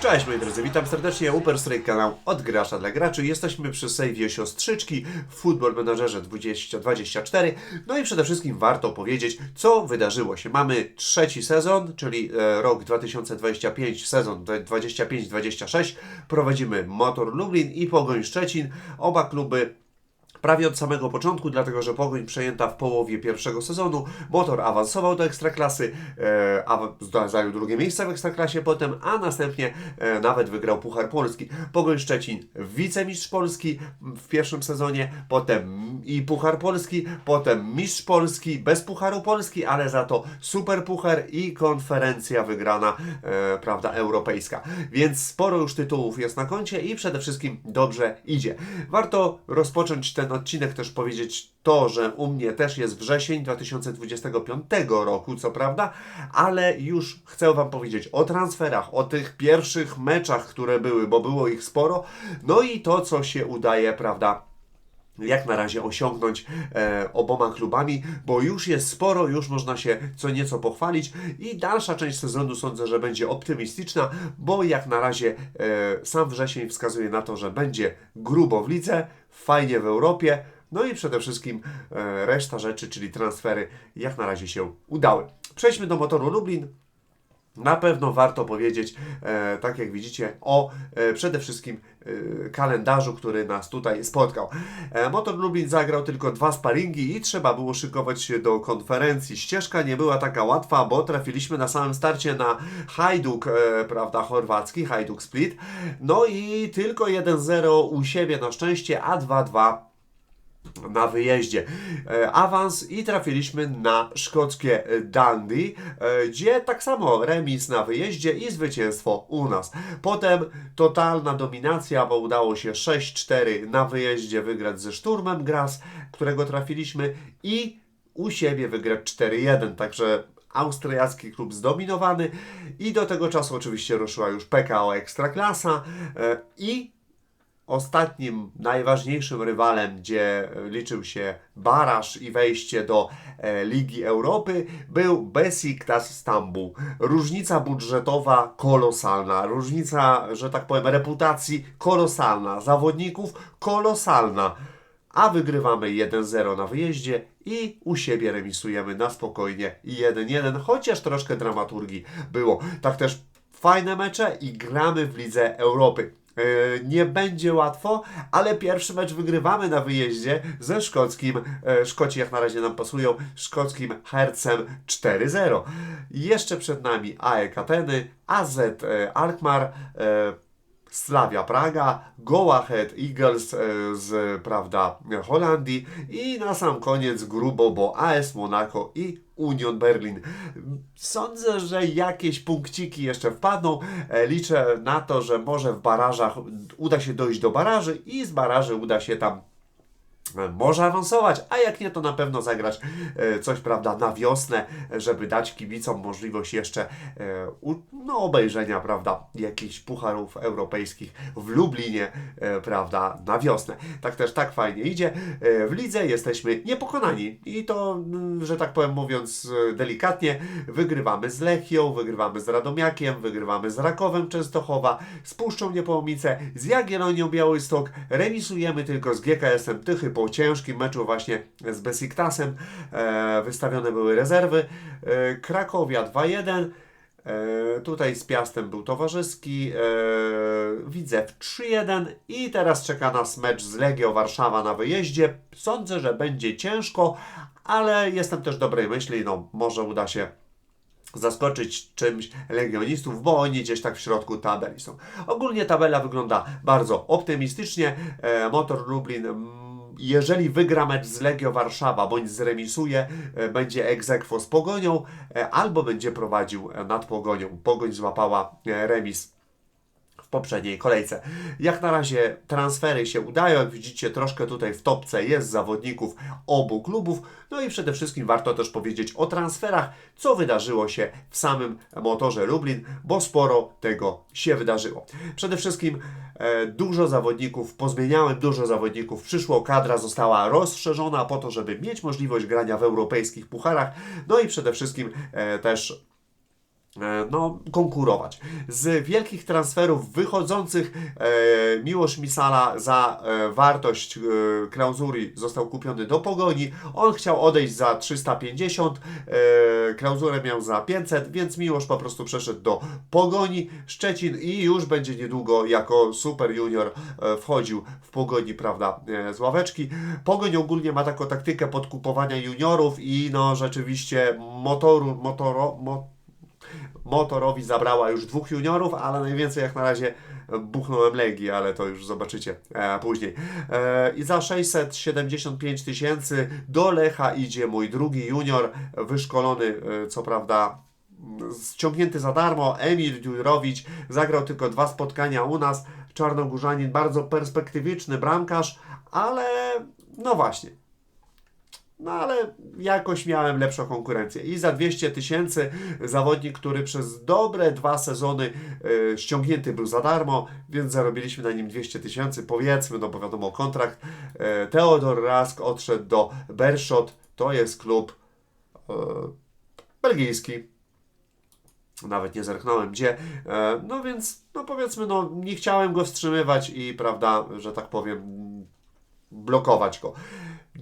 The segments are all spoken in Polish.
Cześć moi drodzy, witam serdecznie, Upper Strike kanał od gracza dla graczy. Jesteśmy przy save'ie siostrzyczki w Football Managerze 2024. No i przede wszystkim warto powiedzieć, co wydarzyło się. Mamy trzeci sezon, czyli e, rok 2025, sezon 25-26. Prowadzimy Motor Lublin i Pogoń Szczecin. Oba kluby prawie od samego początku, dlatego że Pogoń przejęta w połowie pierwszego sezonu, Motor awansował do Ekstraklasy, e, zda- zajął drugie miejsce w Ekstraklasie potem, a następnie e, nawet wygrał Puchar Polski. Pogoń Szczecin wicemistrz Polski w pierwszym sezonie, potem i Puchar Polski, potem mistrz Polski, bez Pucharu Polski, ale za to Super Puchar i konferencja wygrana, e, prawda, europejska. Więc sporo już tytułów jest na koncie i przede wszystkim dobrze idzie. Warto rozpocząć ten odcinek też powiedzieć to, że u mnie też jest wrzesień 2025 roku, co prawda, ale już chcę Wam powiedzieć o transferach, o tych pierwszych meczach, które były, bo było ich sporo, no i to, co się udaje, prawda, jak na razie osiągnąć e, oboma klubami, bo już jest sporo, już można się co nieco pochwalić. I dalsza część sezonu sądzę, że będzie optymistyczna, bo jak na razie e, sam wrzesień wskazuje na to, że będzie grubo w lidze, fajnie w Europie, no i przede wszystkim e, reszta rzeczy, czyli transfery, jak na razie się udały. Przejdźmy do motoru Lublin. Na pewno warto powiedzieć, e, tak jak widzicie, o e, przede wszystkim e, kalendarzu, który nas tutaj spotkał. E, Motor Lublin zagrał tylko dwa sparingi i trzeba było szykować się do konferencji. Ścieżka nie była taka łatwa, bo trafiliśmy na samym starcie na Hajduk, e, prawda, chorwacki, Hajduk Split. No i tylko 1-0 u siebie na szczęście, a 2-2 na wyjeździe. E, awans i trafiliśmy na szkockie Dundee, e, gdzie tak samo remis na wyjeździe i zwycięstwo u nas. Potem totalna dominacja, bo udało się 6-4 na wyjeździe wygrać ze Szturmem Graz, którego trafiliśmy i u siebie wygrać 4-1, także austriacki klub zdominowany i do tego czasu oczywiście ruszyła już PKO Ekstraklasa e, i Ostatnim, najważniejszym rywalem, gdzie liczył się baraż i wejście do e, Ligi Europy, był Besiktas Stambuł. Różnica budżetowa kolosalna, różnica, że tak powiem, reputacji kolosalna, zawodników kolosalna. A wygrywamy 1-0 na wyjeździe i u siebie remisujemy na spokojnie 1-1, chociaż troszkę dramaturgii było. Tak też fajne mecze i gramy w Lidze Europy. E, Nie będzie łatwo, ale pierwszy mecz wygrywamy na wyjeździe ze szkockim, e, Szkoci jak na razie nam pasują, szkockim Hercem 4-0. Jeszcze przed nami AEK Ateny, AZ e, Alkmaar, e, Slavia Praga, Go Ahead Eagles e, z prawda, Holandii i na sam koniec grubo, bo AS Monaco i Union Berlin. Sądzę, że jakieś punkciki jeszcze wpadną. E, Liczę na to, że może w barażach uda się dojść do baraży i z baraży uda się tam może awansować, a jak nie, to na pewno zagrać e, coś, prawda, na wiosnę, żeby dać kibicom możliwość jeszcze e, no, obejrzenia, prawda, jakichś pucharów europejskich w Lublinie, e, prawda, na wiosnę. Tak też tak fajnie idzie. E, w lidze jesteśmy niepokonani i to, mm, że tak powiem, mówiąc e, delikatnie, wygrywamy z Lechią, wygrywamy z Radomiakiem, wygrywamy z Rakowem Częstochowa, z Puszczą Niepołomice, z Jagiellonią Białystok, remisujemy tylko z GKS-em Tychy po ciężkim meczu właśnie z Besiktasem. E, wystawione były rezerwy. E, Krakowia 2-1. E, tutaj z Piastem był towarzyski, e, Widzew 3-1 i teraz czeka nas mecz z Legio Warszawa na wyjeździe. Sądzę, że będzie ciężko, ale jestem też dobrej myśli, no może uda się zaskoczyć czymś legionistów, bo oni gdzieś tak w środku tabeli są. Ogólnie tabela wygląda bardzo optymistycznie. E, Motor Lublin jeżeli wygra mecz z Legio Warszawa bądź zremisuje, e, będzie aequo z Pogonią e, albo będzie prowadził e, nad Pogonią. Pogoń złapała remis poprzedniej kolejce. Jak na razie transfery się udają, widzicie troszkę tutaj w topce jest zawodników obu klubów, no i przede wszystkim warto też powiedzieć o transferach, co wydarzyło się w samym motorze Lublin, bo sporo tego się wydarzyło. Przede wszystkim e, dużo zawodników, pozmieniałem dużo zawodników, przyszło, kadra została rozszerzona po to, żeby mieć możliwość grania w europejskich pucharach, no i przede wszystkim e, też no, konkurować. Z wielkich transferów wychodzących e, Miłosz Misala za e, wartość e, został kupiony do Pogoni. On chciał odejść za 350, e, klauzurę miał za 500, więc Miłosz po prostu przeszedł do Pogoni Szczecin i już będzie niedługo jako super junior e, wchodził w Pogoni, prawda, e, z ławeczki. Pogoń ogólnie ma taką taktykę podkupowania juniorów i no rzeczywiście motoru, motoro, mo, Motorowi zabrała już dwóch juniorów, ale najwięcej jak na razie buchnąłem Legii, ale to już zobaczycie e, później. E, I za 675 tysięcy do Lecha idzie mój drugi junior, wyszkolony e, co prawda ściągnięty za darmo, Emil Dziurowicz, zagrał tylko dwa spotkania u nas, Czarnogórzanin, bardzo perspektywiczny bramkarz, ale no właśnie, no ale jakoś miałem lepszą konkurencję. I za 200 tysięcy zawodnik, który przez dobre dwa sezony e, ściągnięty był za darmo, więc zarobiliśmy na nim 200 tysięcy, powiedzmy, no bo wiadomo, kontrakt. E, Teodor Rask odszedł do Bershot, to jest klub e, belgijski. Nawet nie zerknąłem gdzie. E, no więc, no powiedzmy, no nie chciałem go wstrzymywać i, prawda, że tak powiem, blokować go.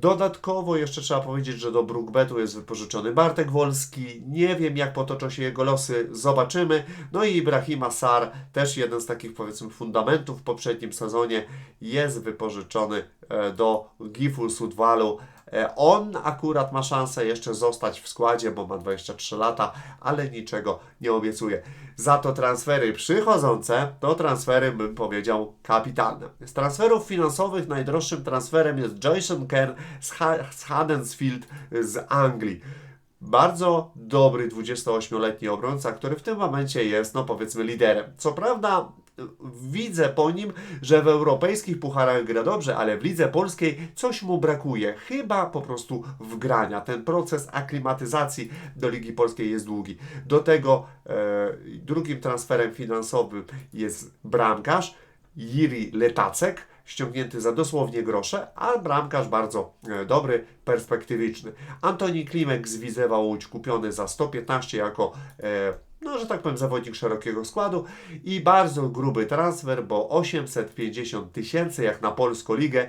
Dodatkowo jeszcze trzeba powiedzieć, że do Brookbetu jest wypożyczony Bartek Wolski. Nie wiem, jak potoczą się jego losy, zobaczymy. No i Ibrahima Sar, też jeden z takich powiedzmy fundamentów w poprzednim sezonie, jest wypożyczony e, do Gifu Sudwalu. E, On akurat ma szansę jeszcze zostać w składzie, bo ma 23 lata, ale niczego nie obiecuje. Za to transfery przychodzące, to transfery bym powiedział kapitalne. Z transferów finansowych najdroższym transferem jest Jason Kern z, ha z Huddersfield z Anglii. Bardzo dobry 28-letni obrońca, który w tym momencie jest, no powiedzmy, liderem. Co prawda, widzę po nim, że w europejskich pucharach gra dobrze, ale w lidze polskiej coś mu brakuje. Chyba po prostu wgrania. Ten proces aklimatyzacji do Ligi Polskiej jest długi. Do tego e, drugim transferem finansowym jest bramkarz Jiri Letacek, ściągnięty za dosłownie grosze, a bramkarz bardzo e, dobry, perspektywiczny. Antoni Klimek z Widzewa Łódź kupiony za 115 jako e, no, że tak powiem, zawodnik szerokiego składu i bardzo gruby transfer, bo 850 tysięcy jak na Polską Ligę.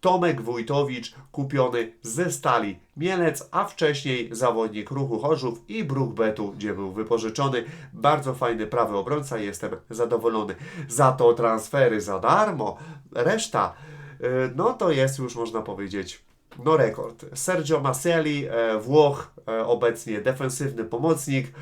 Tomek Wójtowicz kupiony ze Stali Mielec, a wcześniej zawodnik Ruchu Chorzów i Brookbetu, gdzie był wypożyczony. Bardzo fajny prawy obrońca, jestem zadowolony. Za to transfery za darmo, reszta, y, no to jest już można powiedzieć no rekord. Sergio Maselli, e, Włoch, e, obecnie defensywny pomocnik,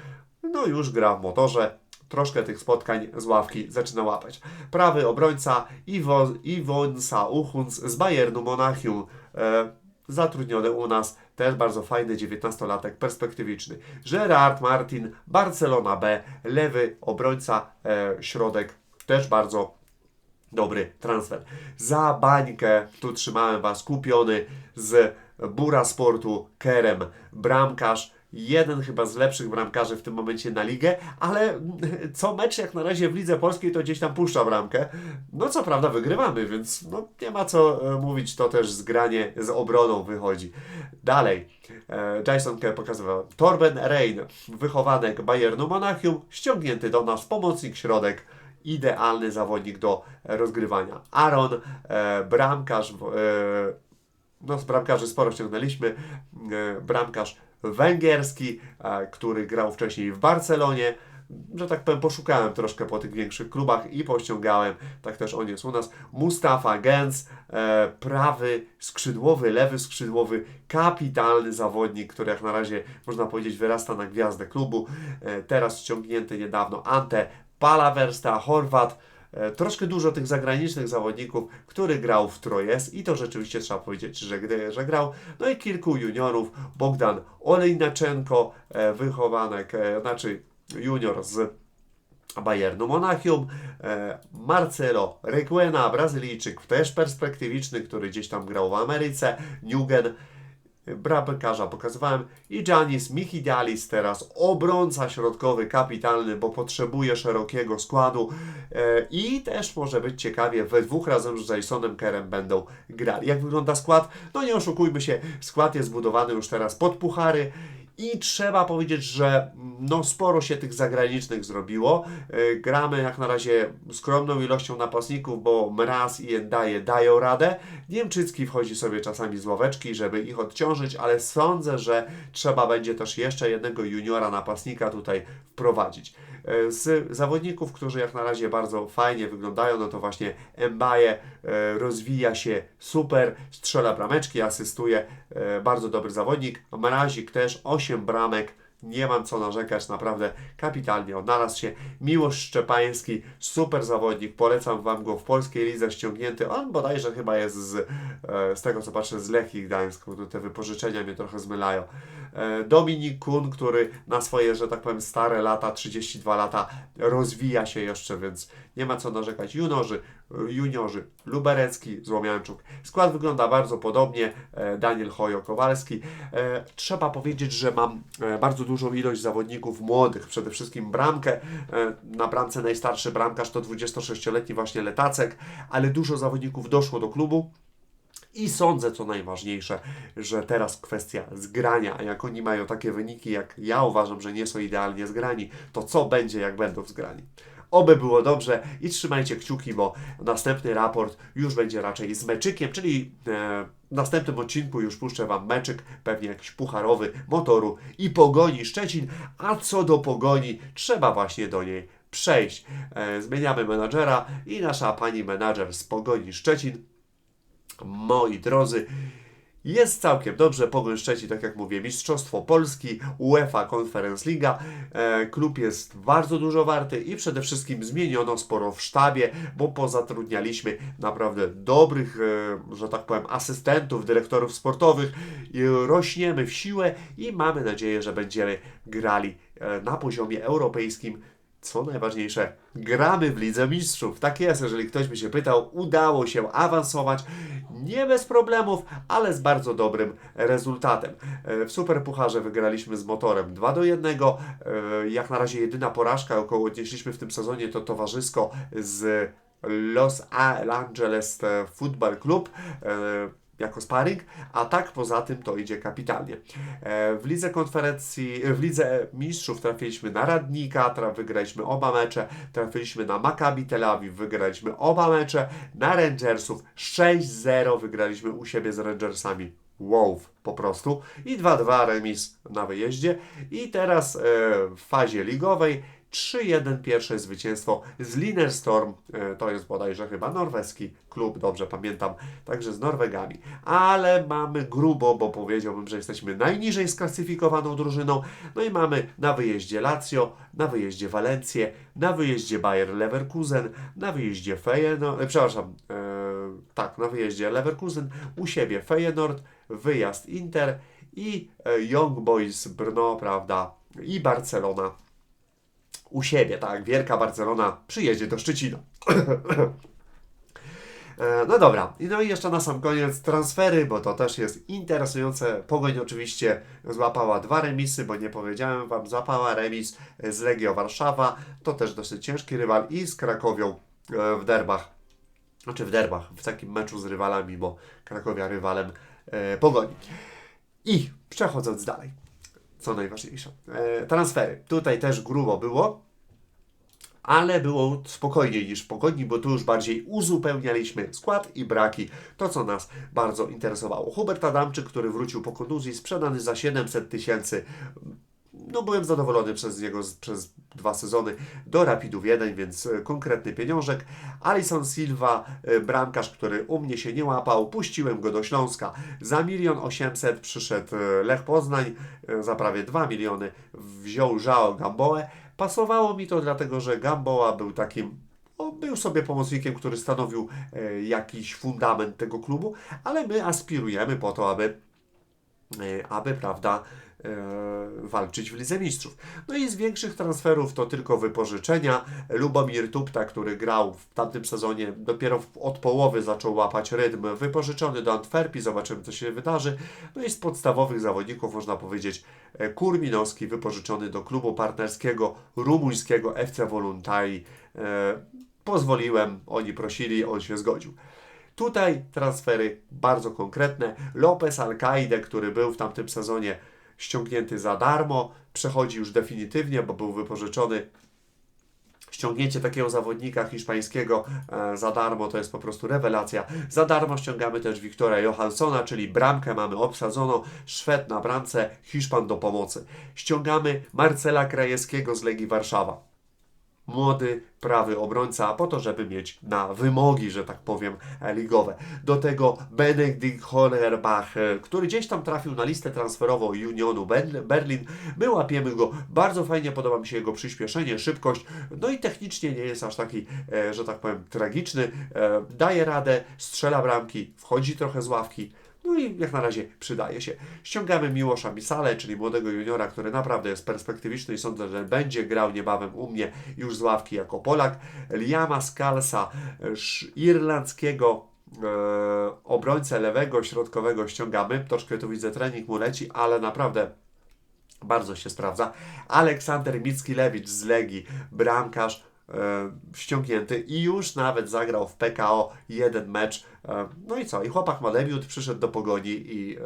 no już gra w motorze. Troszkę tych spotkań z ławki zaczyna łapać. Prawy obrońca Iwo, Iwonsa Uchuns z Bayernu Monachium. E, zatrudniony u nas, też bardzo fajny 19-latek, perspektywiczny. Gerard Martin, Barcelona B, lewy obrońca, e, środek, też bardzo dobry transfer. Za bańkę, tu trzymałem Was kupiony z Bura Sportu, Kerem, bramkarz, jeden chyba z lepszych bramkarzy w tym momencie na ligę, ale co mecz jak na razie w lidze polskiej to gdzieś tam puszcza bramkę. No co prawda wygrywamy, więc no, nie ma co e, mówić, to też zgranie z obroną wychodzi. Dalej, e, Jason Kerr pokazywał Torben Rein, wychowanek Bayernu Monachium, ściągnięty do nas pomocnik środek, idealny zawodnik do rozgrywania. Aaron, e, bramkarz, no z bramkarzy sporo ściągnęliśmy, bramkarz węgierski, który grał wcześniej w Barcelonie. Że tak powiem, poszukałem troszkę po tych większych klubach i pościągałem, tak też on jest u nas, Mustafa Gens, e, prawy skrzydłowy, lewy skrzydłowy, kapitalny zawodnik, który jak na razie, można powiedzieć, wyrasta na gwiazdę klubu. E, teraz ściągnięty niedawno Ante Palaversta, Chorwat, troszkę dużo tych zagranicznych zawodników, który grał w Trojes i to rzeczywiście trzeba powiedzieć, że, że grał. No i kilku juniorów, Bogdan Olejnaczenko, e, wychowanek, e, znaczy junior z Bayernu Monachium, Marcelo Requena, Brazylijczyk, też perspektywiczny, który gdzieś tam grał w Ameryce, Newgen, bramkarza pokazywałem i Janis Michidialis teraz obrońca środkowy kapitalny, bo potrzebuje szerokiego składu e, i też może być ciekawie, we dwóch razem z Jasonem Kerem będą grali. Jak wygląda skład? No nie oszukujmy się, skład jest zbudowany już teraz pod puchary I trzeba powiedzieć, że no, sporo się tych zagranicznych zrobiło. E, Gramy jak na razie skromną ilością napastników, bo Mraz i Endaje dają radę. Niemczycki wchodzi sobie czasami z ławeczki, żeby ich odciążyć, ale sądzę, że trzeba będzie też jeszcze jednego juniora napastnika tutaj wprowadzić. E, Z zawodników, którzy jak na razie bardzo fajnie wyglądają, no to właśnie Mbaye e, rozwija się super, strzela brameczki, asystuje, e, bardzo dobry zawodnik. Mrazik też 8 bramek, nie mam co narzekać, naprawdę kapitalnie odnalazł się. Miłosz Szczepański, super zawodnik, polecam Wam go w polskiej lidze ściągnięty. On bodajże chyba jest z, e, z tego co patrzę z Lechii Gdańsk, bo te wypożyczenia mnie trochę zmylają. E, Dominik Kun, który na swoje, że tak powiem, stare lata, 32 lata, rozwija się jeszcze, więc nie ma co narzekać. Juniorzy, juniorzy Luberecki, Złomianczuk. Skład wygląda bardzo podobnie. e, Daniel Hojo-Kowalski. E, Trzeba powiedzieć, że mam e, bardzo dużą ilość zawodników młodych, przede wszystkim bramkę. Na bramce najstarszy bramkarz to 26-letni właśnie Letacek, ale dużo zawodników doszło do klubu. I sądzę, co najważniejsze, że teraz kwestia zgrania, a jak oni mają takie wyniki, jak ja uważam, że nie są idealnie zgrani, to co będzie, jak będą zgrani? Oby było dobrze i trzymajcie kciuki, bo następny raport już będzie raczej z meczykiem, czyli e, w następnym odcinku już puszczę Wam meczyk, pewnie jakiś pucharowy, motoru i pogoni Szczecin, a co do pogoni, trzeba właśnie do niej przejść. E, zmieniamy menadżera i nasza pani menadżer z pogoni Szczecin moi drodzy, jest całkiem dobrze. Pogoń Szczecin, tak jak mówię, Mistrzostwo Polski, UEFA Conference Liga. E, klub jest bardzo dużo warty i przede wszystkim zmieniono sporo w sztabie, bo pozatrudnialiśmy naprawdę dobrych, e, że tak powiem, asystentów, dyrektorów sportowych. I rośniemy w siłę i mamy nadzieję, że będziemy grali e, na poziomie europejskim co najważniejsze, gramy w Lidze Mistrzów. Tak jest, jeżeli ktoś by się pytał, udało się awansować. Nie bez problemów, ale z bardzo dobrym rezultatem. E, W Superpucharze wygraliśmy z motorem 2 do 1. E, Jak na razie jedyna porażka, jaką odnieśliśmy w tym sezonie, to towarzysko z Los Angeles Football Club. E, jako sparring, a tak poza tym to idzie kapitalnie. E, W lidze konferencji, w lidze mistrzów trafiliśmy na Radnika, tra- wygraliśmy oba mecze, trafiliśmy na Maccabi Tel Awiw, wygraliśmy oba mecze, na Rangersów 6-0 wygraliśmy u siebie z Rangersami. Wow, po prostu. I 2-2 remis na wyjeździe. I teraz e, w fazie ligowej 3-1 pierwsze zwycięstwo z Linerstorm, e, to jest bodajże chyba norweski klub, dobrze pamiętam, także z Norwegami. Ale mamy grubo, bo powiedziałbym, że jesteśmy najniżej sklasyfikowaną drużyną. No i mamy na wyjeździe Lazio, na wyjeździe Walencję, na wyjeździe Bayer Leverkusen, na wyjeździe Feyenoord, e, przepraszam, e, tak, na wyjeździe Leverkusen, u siebie Feyenoord, wyjazd Inter i e, Young Boys Brno, prawda, i Barcelona u siebie, tak? Wielka Barcelona przyjedzie do Szczecina. E, No dobra, no i jeszcze na sam koniec transfery, bo to też jest interesujące. Pogoń oczywiście złapała dwa remisy, bo nie powiedziałem Wam, złapała remis z Legio Warszawa, to też dosyć ciężki rywal i z Krakowią e, w derbach, znaczy w derbach, w takim meczu z rywalami, bo Krakowia rywalem e, Pogoni. I przechodząc dalej, co najważniejsze, e, transfery. Tutaj też grubo było, ale było spokojniej niż w Pogodni, bo tu już bardziej uzupełnialiśmy skład i braki, to co nas bardzo interesowało. Hubert Adamczyk, który wrócił po kontuzji, sprzedany za 700 tysięcy. No byłem zadowolony przez niego przez dwa sezony do Rapidu Wiedeń, więc e, konkretny pieniążek. Alison Silva, e, bramkarz, który u mnie się nie łapał, puściłem go do Śląska. Za milion osiemset przyszedł e, Lech Poznań, za prawie 2 miliony wziął Żao Gamboę. Pasowało mi to dlatego, że Gamboa był takim no, był sobie pomocnikiem, który stanowił jakiś fundament tego klubu, ale my aspirujemy po to, aby, aby prawda, e, walczyć w Lidze Mistrzów. No i z większych transferów to tylko wypożyczenia. Lubomir Tupta, który grał w tamtym sezonie, dopiero od połowy zaczął łapać rytm, wypożyczony do Antwerpii, zobaczymy co się wydarzy. No i z podstawowych zawodników można powiedzieć e, Kurminowski, wypożyczony do klubu partnerskiego rumuńskiego FC Voluntai. E, Pozwoliłem, oni prosili, on się zgodził. Tutaj transfery bardzo konkretne. Lopez Alcaide, który był w tamtym sezonie ściągnięty za darmo, przechodzi już definitywnie, bo był wypożyczony Ściągnięcie takiego zawodnika hiszpańskiego e, za darmo to jest po prostu rewelacja. Za darmo ściągamy też Wiktora Johanssona, czyli bramkę mamy obsadzoną, Szwed na bramce, Hiszpan do pomocy. Ściągamy Marcela Krajewskiego z Legii Warszawa młody prawy obrońca, po to, żeby mieć na wymogi, że tak powiem, e, ligowe. Do tego Benedikt Hollerbach, e, który gdzieś tam trafił na listę transferową Unionu Berlin. My łapiemy go, bardzo fajnie podoba mi się jego przyspieszenie, szybkość, no i technicznie nie jest aż taki, e, że tak powiem, tragiczny. Daje radę, strzela bramki, wchodzi trochę z ławki. No i jak na razie przydaje się. Ściągamy Miłosza Misale, czyli młodego juniora, który naprawdę jest perspektywiczny i sądzę, że będzie grał niebawem u mnie już z ławki jako Polak. Liama Skalsa, irlandzkiego e, obrońcę lewego, środkowego ściągamy. Troszkę tu widzę trening mu leci, ale naprawdę bardzo się sprawdza. Aleksander Mickiewicz z Legii, bramkarz, ściągnięty i już nawet zagrał w PKO jeden mecz E, no i co? I chłopak ma debiut, przyszedł do pogoni i e,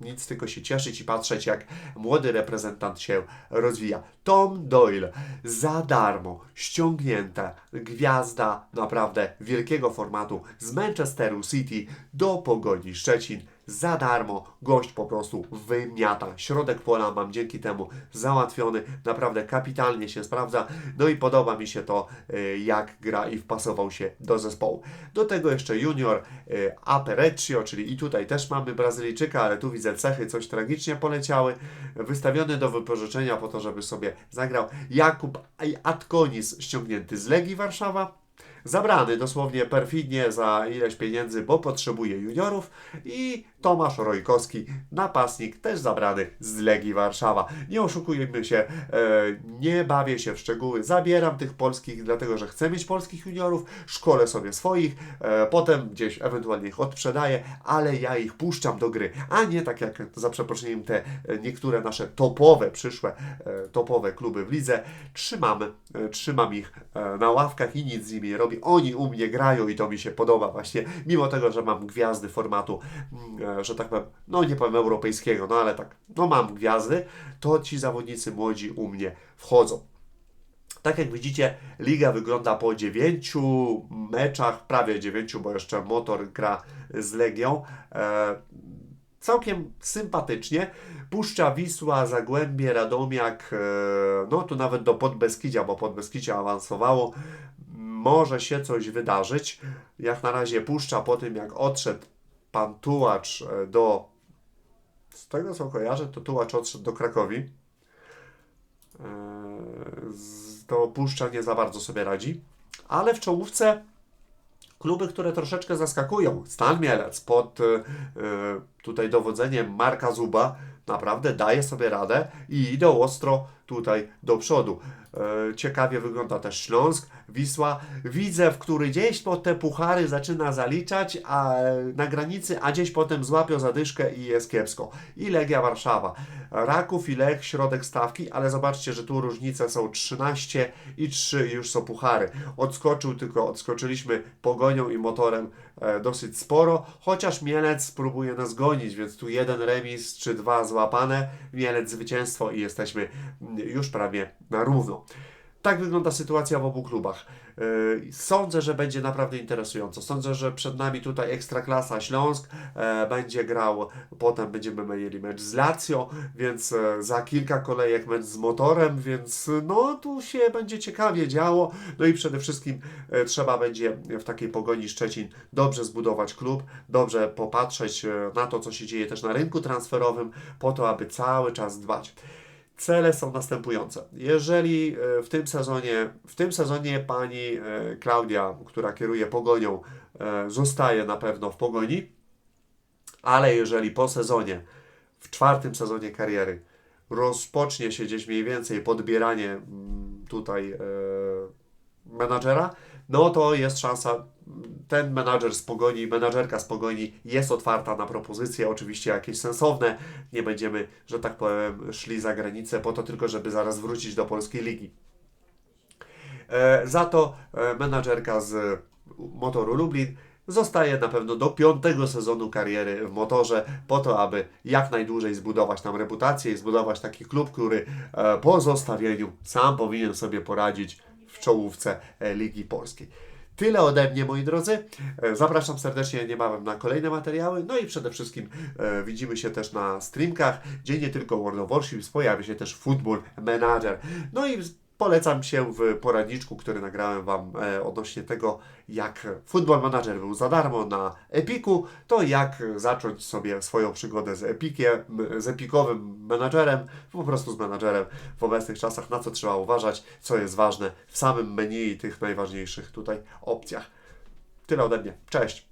nic tylko się cieszyć i patrzeć, jak młody reprezentant się rozwija. Tom Doyle za darmo, ściągnięta gwiazda naprawdę wielkiego formatu z Manchesteru City do pogoni Szczecin za darmo. Gość po prostu wymiata. Środek pola mam dzięki temu załatwiony. Naprawdę kapitalnie się sprawdza. No i podoba mi się to, e, jak gra i wpasował się do zespołu. Do tego jeszcze junior Y, Apereccio, czyli i tutaj też mamy Brazylijczyka, ale tu widzę cechy coś tragicznie poleciały. Wystawiony do wypożyczenia po to, żeby sobie zagrał Jakub Atkonis, ściągnięty z Legii Warszawa zabrany dosłownie perfidnie za ileś pieniędzy, bo potrzebuje juniorów i Tomasz Rojkowski, napastnik, też zabrany z Legii Warszawa. Nie oszukujmy się, e, nie bawię się w szczegóły, zabieram tych polskich, dlatego że chcę mieć polskich juniorów, szkolę sobie swoich, e, potem gdzieś ewentualnie ich odprzedaję, ale ja ich puszczam do gry, a nie tak jak za przeproszeniem te e, niektóre nasze topowe, przyszłe topowe kluby w lidze, trzymam, trzymam ich na ławkach i nic z nimi nie robi. Oni u mnie grają i to mi się podoba właśnie, mimo tego, że mam gwiazdy formatu, mm, że tak powiem, no nie powiem europejskiego, no ale tak, no mam gwiazdy, to ci zawodnicy młodzi u mnie wchodzą. Tak jak widzicie, liga wygląda po dziewięciu meczach, prawie dziewięciu, bo jeszcze motor gra z Legią. E, całkiem sympatycznie. Puszcza Wisła, Zagłębie, Radomiak, e, no tu nawet do Podbeskidzia, bo Podbeskidzie awansowało może się coś wydarzyć. Jak na razie puszcza po tym, jak odszedł pan Tułacz e, do. Z tego co kojarzę, to Tułacz odszedł do Krakowi. E, to puszcza nie za bardzo sobie radzi. Ale w czołówce kluby, które troszeczkę zaskakują. Stan Mielec pod e, tutaj dowodzeniem Marka Zuba naprawdę daje sobie radę i idą ostro tutaj do przodu. E, ciekawie wygląda też Śląsk, Wisła, Widzew, który gdzieś po te puchary zaczyna zaliczać a na granicy, a gdzieś potem złapią zadyszkę i jest kiepsko. I Legia Warszawa. Raków i Lech, środek stawki, ale zobaczcie, że tu różnice są 13 i 3 już są puchary. Odskoczył tylko, odskoczyliśmy pogonią i motorem e, dosyć sporo, chociaż Mielec próbuje nas gonić, więc tu jeden remis czy dwa złapane, Mielec zwycięstwo i jesteśmy już prawie na równo. Tak wygląda sytuacja w obu klubach. Yy, sądzę, że będzie naprawdę interesująco. Sądzę, że przed nami tutaj Ekstraklasa Śląsk e, będzie grał, potem będziemy mieli mecz z Lazio, więc e, za kilka kolejek mecz z Motorem, więc no tu się będzie ciekawie działo. No i przede wszystkim e, trzeba będzie w takiej pogoni Szczecin dobrze zbudować klub, dobrze popatrzeć na to, co się dzieje też na rynku transferowym, po to, aby cały czas dbać. Cele są następujące. Jeżeli e, w tym sezonie, w tym sezonie pani e, Klaudia, która kieruje pogonią, e, zostaje na pewno w pogoni, ale jeżeli po sezonie, w czwartym sezonie kariery, rozpocznie się gdzieś mniej więcej podbieranie mm, tutaj menadżera, no to jest szansa, ten menadżer z Pogoni, menadżerka z Pogoni jest otwarta na propozycje, oczywiście jakieś sensowne, nie będziemy, że tak powiem, szli za granicę po to tylko, żeby zaraz wrócić do polskiej ligi. E, za to e, menadżerka z Motoru Lublin zostaje na pewno do piątego sezonu kariery w motorze, po to, aby jak najdłużej zbudować tam reputację i zbudować taki klub, który e, po zostawieniu sam powinien sobie poradzić w czołówce e, Ligi Polskiej. Tyle ode mnie, moi drodzy. E, Zapraszam serdecznie niebawem na kolejne materiały. No i przede wszystkim e, widzimy się też na streamkach, gdzie nie tylko World of Warships, pojawi się też Football Manager. No i polecam się w poradniczku, który nagrałem Wam e, odnośnie tego, jak Football Manager był za darmo na Epiku, to jak zacząć sobie swoją przygodę z Epikiem, z epikowym menadżerem, po prostu z menadżerem w obecnych czasach, na co trzeba uważać, co jest ważne w samym menu i tych najważniejszych tutaj opcjach. Tyle ode mnie. Cześć!